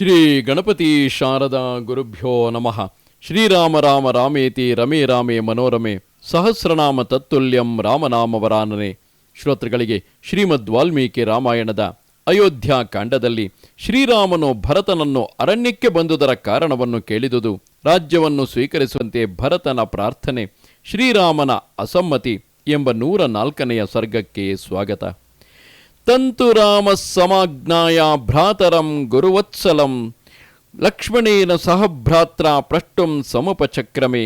ಶ್ರೀ ಗಣಪತಿ ಶಾರದಾ ಗುರುಭ್ಯೋ ನಮಃ. ಶ್ರೀರಾಮ ರಾಮ ರಾಮೇತಿ ರಮೇ ರಾಮೇ ಮನೋರಮೆ. ಸಹಸ್ರನಾಮ ತತ್ತುಲ್ಯಂ ರಾಮನಾಮವರಾನನೆ. ಶ್ರೋತೃಗಳಿಗೆ ಶ್ರೀಮದ್ ವಾಲ್ಮೀಕಿ ರಾಮಾಯಣದ ಅಯೋಧ್ಯಾ ಕಾಂಡದಲ್ಲಿ ಶ್ರೀರಾಮನು ಭರತನನ್ನು ಅರಣ್ಯಕ್ಕೆ ಬಂದುದರ ಕಾರಣವನ್ನು ಕೇಳಿದುದು. ರಾಜ್ಯವನ್ನು ಸ್ವೀಕರಿಸುವಂತೆ ಭರತನ ಪ್ರಾರ್ಥನೆ. ಶ್ರೀರಾಮನ ಅಸಮ್ಮತಿ ಎಂಬ ನೂರ ನಾಲ್ಕನೆಯ ಸರ್ಗಕ್ಕೆ ಸ್ವಾಗತ. ತಂತು ರಾಮ ಸಮಾಜ್ಞಾಯ ಭ್ರಾತರಂ ಗುರುವತ್ಸಲಂ ಲಕ್ಷ್ಮಣೇನ ಸಹಭ್ರಾತ್ರ ಪ್ರಷ್ಟುಂ ಸಮಪಚಕ್ರಮೇ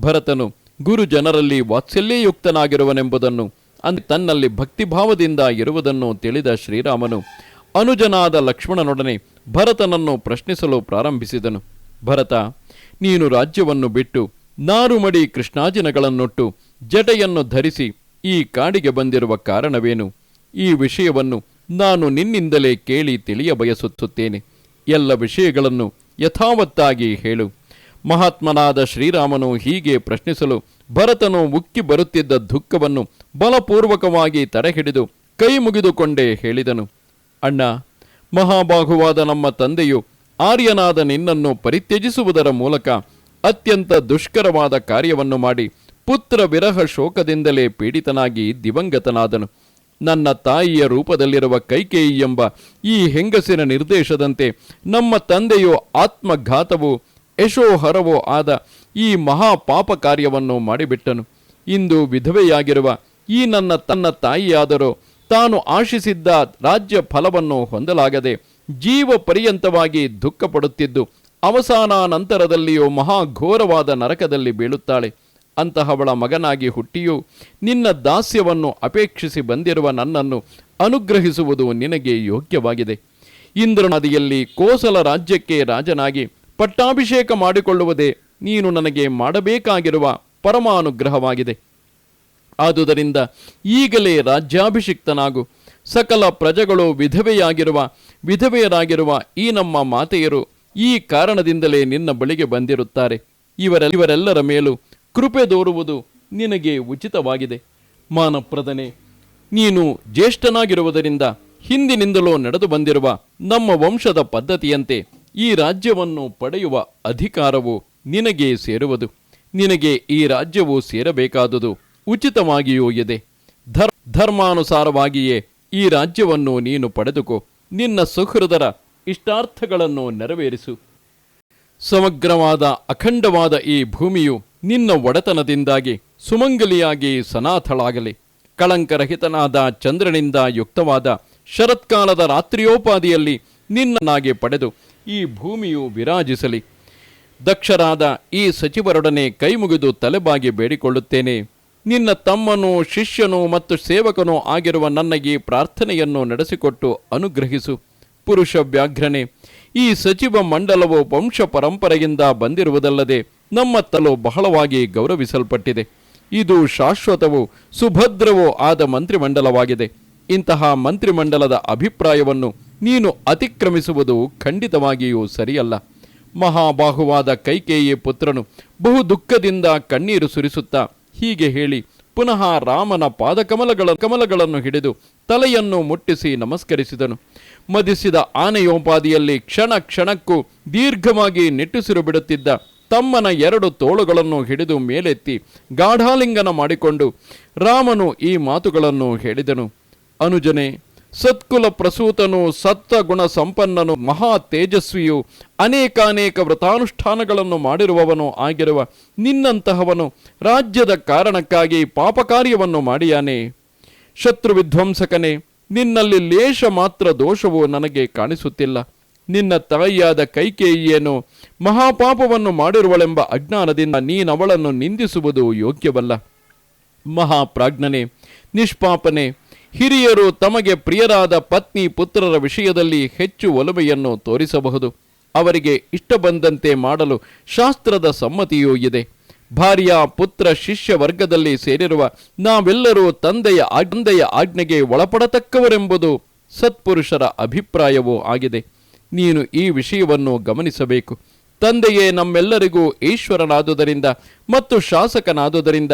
ಭರತನು ಗುರು ಜನರಲ್ಲಿ ವಾತ್ಸಲ್ಯಯುಕ್ತನಾಗಿರುವನೆಂಬುದನ್ನು ಅಂದರೆ ತನ್ನಲ್ಲಿ ಭಕ್ತಿಭಾವದಿಂದ ಇರುವುದನ್ನು ತಿಳಿದ ಶ್ರೀರಾಮನು ಅನುಜನಾದ ಲಕ್ಷ್ಮಣನೊಡನೆ ಭರತನನ್ನು ಪ್ರಶ್ನಿಸಲು ಪ್ರಾರಂಭಿಸಿದನು. ಭರತ, ನೀನು ರಾಜ್ಯವನ್ನು ಬಿಟ್ಟು ನಾರುಮಡಿ ಕೃಷ್ಣಾಜಿನಗಳನ್ನೊಟ್ಟು ಜಟೆಯನ್ನು ಧರಿಸಿ ಈ ಕಾಡಿಗೆ ಬಂದಿರುವ ಕಾರಣವೇನು? ಈ ವಿಷಯವನ್ನು ನಾನು ನಿನ್ನಿಂದಲೇ ಕೇಳಿ ತಿಳಿಯ ಬಯಸುತ್ತೇನೆ. ಎಲ್ಲ ವಿಷಯಗಳನ್ನು ಯಥಾವತ್ತಾಗಿ ಹೇಳು. ಮಹಾತ್ಮನಾದ ಶ್ರೀರಾಮನು ಹೀಗೆ ಪ್ರಶ್ನಿಸಲು ಭರತನು ಉಕ್ಕಿ ಬರುತ್ತಿದ್ದ ದುಃಖವನ್ನು ಬಲಪೂರ್ವಕವಾಗಿ ತಡೆಹಿಡಿದು ಕೈ ಮುಗಿದುಕೊಂಡೇ ಹೇಳಿದನು. ಅಣ್ಣ, ಮಹಾಬಾಹುವಾದ ನಮ್ಮ ತಂದೆಯು ಆರ್ಯನಾದ ನಿನ್ನನ್ನು ಪರಿತ್ಯಜಿಸುವುದರ ಮೂಲಕ ಅತ್ಯಂತ ದುಷ್ಕರವಾದ ಕಾರ್ಯವನ್ನು ಮಾಡಿ ಪುತ್ರ ವಿರಹ ಶೋಕದಿಂದಲೇ ಪೀಡಿತನಾಗಿ ದಿವಂಗತನಾದನು. ನನ್ನ ತಾಯಿಯ ರೂಪದಲ್ಲಿರುವ ಕೈಕೇಯಿ ಎಂಬ ಈ ಹೆಂಗಸಿನ ನಿರ್ದೇಶದಂತೆ ನಮ್ಮ ತಂದೆಯೋ ಆತ್ಮಘಾತವೋ ಯಶೋಹರವೋ ಆದ ಈ ಮಹಾ ಪಾಪ ಕಾರ್ಯವನ್ನು ಮಾಡಿಬಿಟ್ಟನು. ಇಂದು ವಿಧವೆಯಾಗಿರುವ ಈ ನನ್ನ ತನ್ನ ತಾಯಿಯಾದರೂ ತಾನು ಆಶಿಸಿದ್ದ ರಾಜ್ಯ ಫಲವನ್ನು ಹೊಂದಲಾಗದೆ ಜೀವ ಪರ್ಯಂತವಾಗಿ ದುಃಖಪಡುತ್ತಿದ್ದು ಅವಸಾನಾನಂತರದಲ್ಲಿಯೂ ಮಹಾಘೋರವಾದ ನರಕದಲ್ಲಿ ಬೀಳುತ್ತಾಳೆ. ಅಂತಹವಳ ಮಗನಾಗಿ ಹುಟ್ಟಿಯೂ ನಿನ್ನ ದಾಸ್ಯವನ್ನು ಅಪೇಕ್ಷಿಸಿ ಬಂದಿರುವ ನನ್ನನ್ನು ಅನುಗ್ರಹಿಸುವುದು ನಿನಗೆ ಯೋಗ್ಯವಾಗಿದೆ. ಇಂದ್ರನದಿಯಲ್ಲಿ ಕೋಸಲ ರಾಜ್ಯಕ್ಕೆ ರಾಜನಾಗಿ ಪಟ್ಟಾಭಿಷೇಕ ಮಾಡಿಕೊಳ್ಳುವುದೇ ನೀನು ನನಗೆ ಮಾಡಬೇಕಾಗಿರುವ ಪರಮಾನುಗ್ರಹವಾಗಿದೆ. ಆದುದರಿಂದ ಈಗಲೇ ರಾಜ್ಯಾಭಿಷಿಕ್ತನಾಗು. ಸಕಲ ಪ್ರಜೆಗಳು ವಿಧವೆಯಾಗಿರುವ, ವಿಧವೆಯರಾಗಿರುವ ಈ ನಮ್ಮ ಮಾತೆಯರು ಈ ಕಾರಣದಿಂದಲೇ ನಿನ್ನ ಬಳಿಗೆ ಬಂದಿರುತ್ತಾರೆ. ಇವರ ಇವರೆಲ್ಲರ ಮೇಲೂ ಕೃಪೆ ದೋರುವುದು ನಿನಗೆ ಉಚಿತವಾಗಿದೆ. ಮಾನಪ್ರದನೆ, ನೀನು ಜ್ಯೇಷ್ಠನಾಗಿರುವುದರಿಂದ ಹಿಂದಿನಿಂದಲೂ ನಡೆದು ಬಂದಿರುವ ನಮ್ಮ ವಂಶದ ಪದ್ಧತಿಯಂತೆ ಈ ರಾಜ್ಯವನ್ನು ಪಡೆಯುವ ಅಧಿಕಾರವು ನಿನಗೆ ಸೇರುವುದು. ನಿನಗೆ ಈ ರಾಜ್ಯವು ಸೇರಬೇಕಾದುದು ಉಚಿತವಾಗಿಯೂ ಇದೆ. ಧರ್, ಧರ್ಮಾನುಸಾರವಾಗಿಯೇ ಈ ರಾಜ್ಯವನ್ನು ನೀನು ಪಡೆದುಕೋ. ನಿನ್ನ ಸುಹೃದರ ಇಷ್ಟಾರ್ಥಗಳನ್ನು ನೆರವೇರಿಸು. ಸಮಗ್ರವಾದ ಅಖಂಡವಾದ ಈ ಭೂಮಿಯು ನಿನ್ನ ಒಡೆತನದಿಂದಾಗಿ ಸುಮಂಗಲಿಯಾಗಿ ಸನಾಥಳಾಗಲಿ. ಕಳಂಕರಹಿತನಾದ ಚಂದ್ರನಿಂದ ಯುಕ್ತವಾದ ಶರತ್ಕಾಲದ ರಾತ್ರಿಯೋಪಾದಿಯಲ್ಲಿ ನಿನ್ನನಾಗಿ ಪಡೆದು ಈ ಭೂಮಿಯು ವಿರಾಜಿಸಲಿ. ದಕ್ಷರಾದ ಈ ಸಚಿವರೊಡನೆ ಕೈಮುಗಿದು ತಲೆಬಾಗಿ ಬೇಡಿಕೊಳ್ಳುತ್ತೇನೆ. ನಿನ್ನ ತಮ್ಮನೂ ಶಿಷ್ಯನೂ ಮತ್ತು ಸೇವಕನೂ ಆಗಿರುವ ನನ್ನ ಈ ಪ್ರಾರ್ಥನೆಯನ್ನು ನಡೆಸಿಕೊಟ್ಟು ಅನುಗ್ರಹಿಸು. ಪುರುಷ ವ್ಯಾಘ್ರನೆ, ಈ ಸಚಿವ ಮಂಡಲವು ವಂಶ ಪರಂಪರೆಯಿಂದ ಬಂದಿರುವುದಲ್ಲದೆ ನಮ್ಮ ತಲು ಬಹಳವಾಗಿ ಗೌರವಿಸಲ್ಪಟ್ಟಿದೆ. ಇದು ಶಾಶ್ವತವೂ ಸುಭದ್ರವೂ ಆದ ಮಂತ್ರಿಮಂಡಲವಾಗಿದೆ. ಇಂತಹ ಮಂತ್ರಿಮಂಡಲದ ಅಭಿಪ್ರಾಯವನ್ನು ನೀನು ಅತಿಕ್ರಮಿಸುವುದು ಖಂಡಿತವಾಗಿಯೂ ಸರಿಯಲ್ಲ. ಮಹಾಬಾಹುವಾದ ಕೈಕೇಯಿ ಪುತ್ರನು ಬಹು ದುಃಖದಿಂದ ಕಣ್ಣೀರು ಸುರಿಸುತ್ತಾ ಹೀಗೆ ಹೇಳಿ ಪುನಃ ರಾಮನ ಪಾದಕಮಲಗಳ ಕಮಲಗಳನ್ನು ಹಿಡಿದು ತಲೆಯನ್ನು ಮುಟ್ಟಿಸಿ ನಮಸ್ಕರಿಸಿದನು. ಮದಿಸಿದ ಆನೆಯೋಪಾದಿಯಲ್ಲಿ ಕ್ಷಣ ಕ್ಷಣಕ್ಕೂ ದೀರ್ಘವಾಗಿ ನಿಟ್ಟುಸಿರು ಬಿಡುತ್ತಿದ್ದ ತಮ್ಮನ ಎರಡು ತೋಳುಗಳನ್ನು ಹಿಡಿದು ಮೇಲೆತ್ತಿ ಗಾಢಾಲಿಂಗನ ಮಾಡಿಕೊಂಡು ರಾಮನು ಈ ಮಾತುಗಳನ್ನು ಹೇಳಿದನು. ಅನುಜನೆ, ಸತ್ಕುಲ ಪ್ರಸೂತನು, ಸತ್ತ ಗುಣ ಸಂಪನ್ನನು, ಮಹಾ ತೇಜಸ್ವಿಯು ಅನೇಕಾನೇಕ ವ್ರತಾನುಷ್ಠಾನಗಳನ್ನು ಮಾಡಿರುವವನು ಆಗಿರುವ ನಿನ್ನಂತಹವನು ರಾಜ್ಯದ ಕಾರಣಕ್ಕಾಗಿ ಪಾಪ ಕಾರ್ಯವನ್ನು ಮಾಡಿಯಾನೆ. ಶತ್ರು ವಿಧ್ವಂಸಕನೇ, ನಿನ್ನಲ್ಲಿ ಲೇಷ ಮಾತ್ರ ದೋಷವು ನನಗೆ ಕಾಣಿಸುತ್ತಿಲ್ಲ. ನಿನ್ನ ತಾಯಿಯಾದ ಕೈಕೇಯಿಯೇನು? ಮಹಾಪಾಪವನ್ನು ಮಾಡಿರುವಳೆಂಬ ಅಜ್ಞಾನದಿಂದ ನೀನವಳನ್ನು ನಿಂದಿಸುವುದು ಯೋಗ್ಯವಲ್ಲ. ಮಹಾಪ್ರಾಜ್ಞನೆ, ನಿಷ್ಪಾಪನೆ, ಹಿರಿಯರು ತಮಗೆ ಪ್ರಿಯರಾದ ಪತ್ನಿ ಪುತ್ರರ ವಿಷಯದಲ್ಲಿ ಹೆಚ್ಚು ಒಲಮೆಯನ್ನು ತೋರಿಸಬಹುದು. ಅವರಿಗೆ ಇಷ್ಟ ಬಂದಂತೆ ಮಾಡಲು ಶಾಸ್ತ್ರದ ಸಮ್ಮತಿಯೂ ಇದೆ. ಭಾರ್ಯ, ಪುತ್ರ, ಶಿಷ್ಯ ವರ್ಗದಲ್ಲಿ ಸೇರಿರುವ ನಾವೆಲ್ಲರೂ ತಂದೆಯ ಆಜ್ಞೆಯ ಆಜ್ಞೆಗೆ ಒಳಪಡತಕ್ಕವರೆಂಬುದು ಸತ್ಪುರುಷರ ಅಭಿಪ್ರಾಯವೂ ಆಗಿದೆ. ನೀನು ಈ ವಿಷಯವನ್ನು ಗಮನಿಸಬೇಕು. ತಂದೆಯೇ ನಮ್ಮೆಲ್ಲರಿಗೂ ಈಶ್ವರನಾದುದರಿಂದ ಮತ್ತು ಶಾಸಕನಾದುದರಿಂದ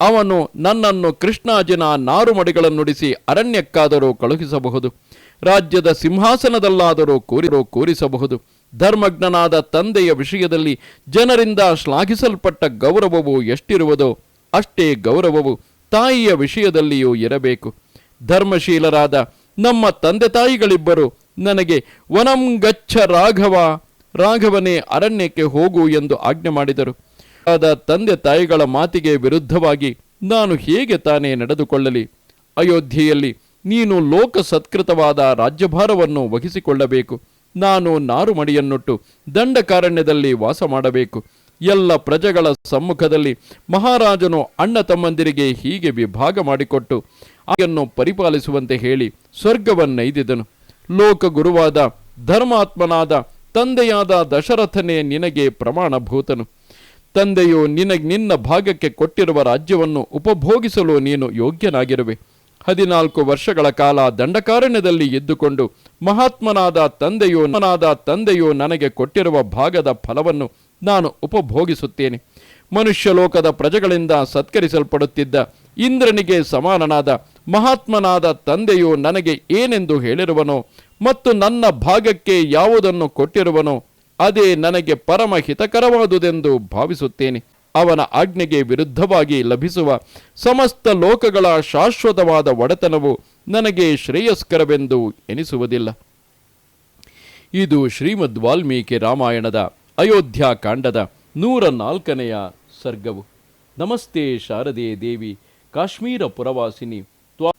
ಅವನು ನನ್ನನ್ನು ಕೃಷ್ಣಾಜಿನ ನಾರುಮಡಿಗಳನ್ನುಡಿಸಿ ಅರಣ್ಯಕ್ಕಾದರೂ ಕಳುಹಿಸಬಹುದು. ರಾಜ್ಯದ ಸಿಂಹಾಸನದಲ್ಲಾದರೂ ಕೂರಿರೋ ಕೂರಿಸಬಹುದು. ಧರ್ಮಜ್ಞನಾದ ತಂದೆಯ ವಿಷಯದಲ್ಲಿ ಜನರಿಂದ ಶ್ಲಾಘಿಸಲ್ಪಟ್ಟ ಗೌರವವು ಎಷ್ಟಿರುವುದೋ ಅಷ್ಟೇ ಗೌರವವು ತಾಯಿಯ ವಿಷಯದಲ್ಲಿಯೂ ಇರಬೇಕು. ಧರ್ಮಶೀಲರಾದ ನಮ್ಮ ತಂದೆ ತಾಯಿಗಳಿಬ್ಬರು ನನಗೆ ವನಂ ಗಚ್ಚ ರಾಘವ, ರಾಘವನೇ ಅರಣ್ಯಕ್ಕೆ ಹೋಗು ಎಂದು ಆಜ್ಞೆ ಮಾಡಿದರು. ಆದ ತಂದೆ ತಾಯಿಗಳ ಮಾತಿಗೆ ವಿರುದ್ಧವಾಗಿ ನಾನು ಹೇಗೆ ತಾನೇ ನಡೆದುಕೊಳ್ಳಲಿ? ಅಯೋಧ್ಯೆಯಲ್ಲಿ ನೀನು ಲೋಕ ಸತ್ಕೃತವಾದ ರಾಜ್ಯಭಾರವನ್ನು ವಹಿಸಿಕೊಳ್ಳಬೇಕು. ನಾನು ನಾರುಮಡಿಯನ್ನುಟ್ಟು ದಂಡಕಾರಣ್ಯದಲ್ಲಿ ವಾಸ ಮಾಡಬೇಕು. ಎಲ್ಲ ಪ್ರಜೆಗಳ ಸಮ್ಮುಖದಲ್ಲಿ ಮಹಾರಾಜನು ಅಣ್ಣ ತಮ್ಮಂದಿರಿಗೆ ಹೀಗೆ ವಿಭಾಗ ಮಾಡಿಕೊಟ್ಟು ಆಯನ್ನು ಪರಿಪಾಲಿಸುವಂತೆ ಹೇಳಿ ಸ್ವರ್ಗವನ್ನೈದಿದನು. ಲೋಕಗುರುವಾದ ಧರ್ಮಾತ್ಮನಾದ ತಂದೆಯಾದ ದಶರಥನೇ ನಿನಗೆ ಪ್ರಮಾಣಭೂತನು. ತಂದೆಯು ನಿನಗೆ ನಿನ್ನ ಭಾಗಕ್ಕೆ ಕೊಟ್ಟಿರುವ ರಾಜ್ಯವನ್ನು ಉಪಭೋಗಿಸಲು ನೀನು ಯೋಗ್ಯನಾಗಿರುವೆ. ಹದಿನಾಲ್ಕು ವರ್ಷಗಳ ಕಾಲ ದಂಡಕಾರಣ್ಯದಲ್ಲಿ ಇದ್ದುಕೊಂಡು ಮಹಾತ್ಮನಾದ ತಂದೆಯು ನಾದ ತಂದೆಯು ನನಗೆ ಕೊಟ್ಟಿರುವ ಭಾಗದ ಫಲವನ್ನು ನಾನು ಉಪಭೋಗಿಸುತ್ತೇನೆ. ಮನುಷ್ಯ ಲೋಕದ ಪ್ರಜೆಗಳಿಂದ ಸತ್ಕರಿಸಲ್ಪಡುತ್ತಿದ್ದ ಇಂದ್ರನಿಗೆ ಸಮಾನನಾದ ಮಹಾತ್ಮನಾದ ತಂದೆಯು ನನಗೆ ಏನೆಂದು ಹೇಳಿರುವನೋ ಮತ್ತು ನನ್ನ ಭಾಗಕ್ಕೆ ಯಾವುದನ್ನು ಕೊಟ್ಟಿರುವನೋ ಅದೇ ನನಗೆ ಪರಮ ಹಿತಕರವಾದುದೆಂದು ಭಾವಿಸುತ್ತೇನೆ. ಅವನ ಆಜ್ಞೆಗೆ ವಿರುದ್ಧವಾಗಿ ಲಭಿಸುವ ಸಮಸ್ತ ಲೋಕಗಳ ಶಾಶ್ವತವಾದ ಒಡೆತನವು ನನಗೆ ಶ್ರೇಯಸ್ಕರವೆಂದು ಎನಿಸುವುದಿಲ್ಲ. ಇದು ಶ್ರೀಮದ್ ವಾಲ್ಮೀಕಿ ರಾಮಾಯಣದ ಅಯೋಧ್ಯಾಕಾಂಡದ ನೂರ ನಾಲ್ಕನೆಯ ಸರ್ಗವು. ನಮಸ್ತೆ ಶಾರದೆ ದೇವಿ, ಕಾಶ್ಮೀರ ಪುರವಾಸಿನಿ.